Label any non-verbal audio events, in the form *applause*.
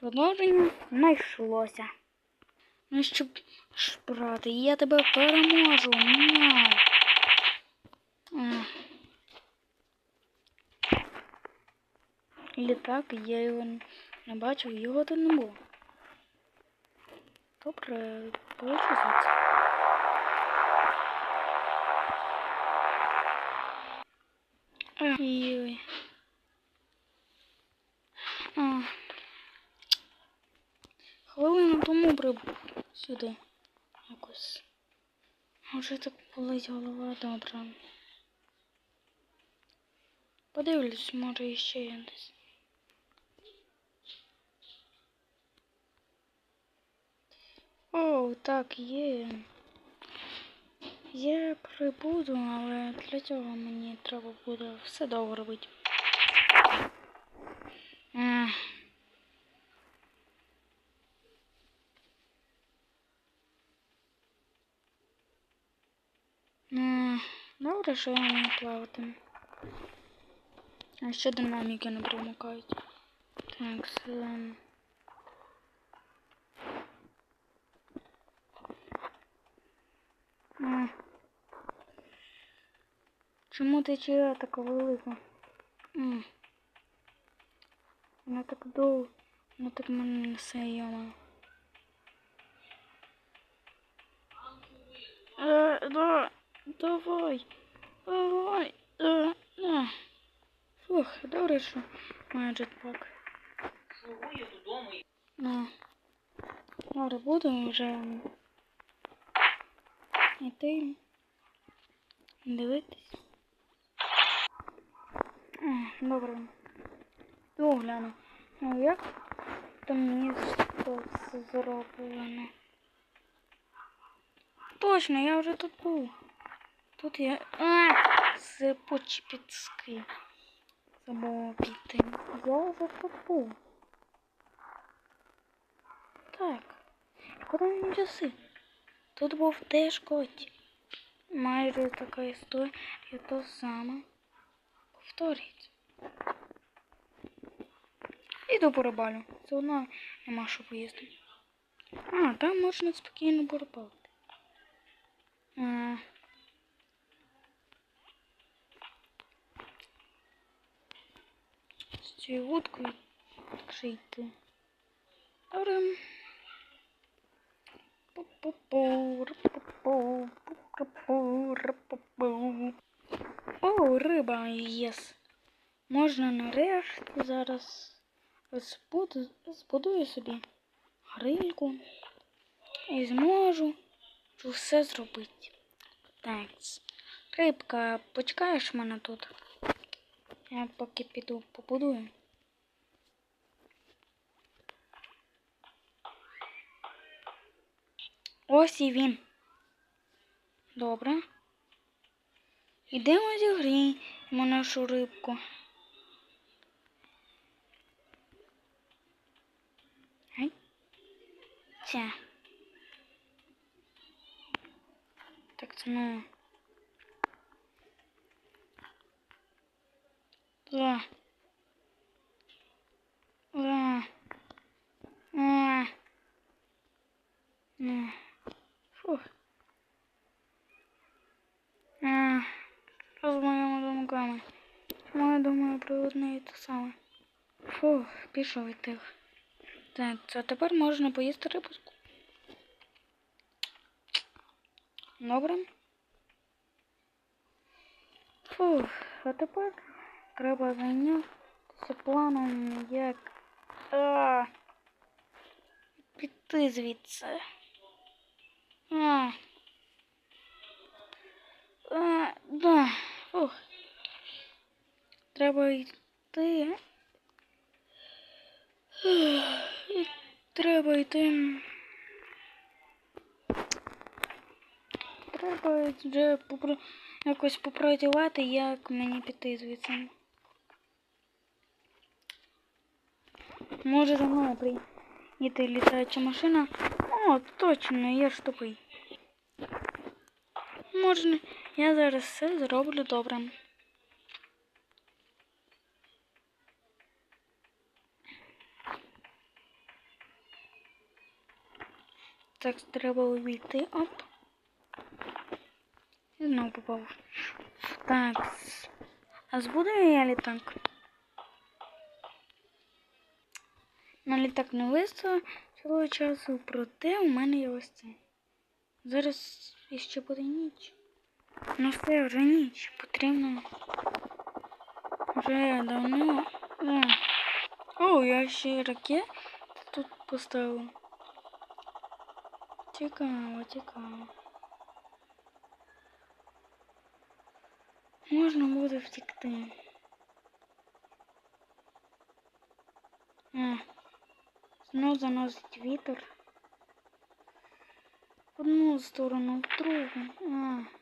Продовження знайшлося. Ну що, ж, брате, я тебе переможу. Ня. Літак, я його не бачив, його тут не було. Добре, полечу звідси. Ой. А. Прибув сюди. Якось. А Вже так болить голова добре. Подивлюсь, може іще є десь. О, так, є. Я прибуду, але для цього мені треба буде все довго робити. Ну, не плавати. А ще динаміки не примикають. Так, це... А. Чому течія така велика? М. Вона так довго, вона так мене несе, яма. Е, да, давай, давай, е, на. Фух, добре, що має джетпак. Слугую додому На. Добре, буду вже йти. Дивитись. Добре. Йду гляну. Ну як там мені тут зроблено? Точно, я вже тут був. Тут я. А! Сипучі підски. Забула піти. Я був. Так. Куди мені часи? Тут був теж котик. Майже така історія, то саме повторюється. Іду по рибалю. Все одно нема що поїсти. А, там можна спокійно порибалити. А, з цією вудкою так ще йти. Добре. О, риба єс. Можна нарешті зараз збуду, збудую собі грильку і зможу все зробити. Так, рибка, почекаєш мене тут? Я поки піду побудую. Ось і він. Добре. Ідемо зігріємо нашу рибку. Ця. Так це ну. Два. Два. А. Ну. Фух. А. Що з моїми думками? Чому про одне і? Фух, пішов від. Так, а тепер можна поїсти рибуску. Добре. Фух, а тепер треба зайнятися планом, як а, піти звідси. Треба йти. І *sighs* Треба йти. Треба вже попро... якось попрацювати, як мені піти звідси. Може за мною приїти літаюча машина. О, точно, я ж тупий. Можна, я зараз все зроблю добре. Так, треба увійти. Оп. І знову попав. Так. А збудую я літак? На літак не вистачило цього часу, проте у мене є ось це. Зараз іще буде ніч. Ну все, вже ніч. Потрібно. Вже давно. О, О я ще ракет тут поставив. Цікаво, цікаво. Можна буде втекти. А, знов заносить вітер. В одну сторону, в другу. А.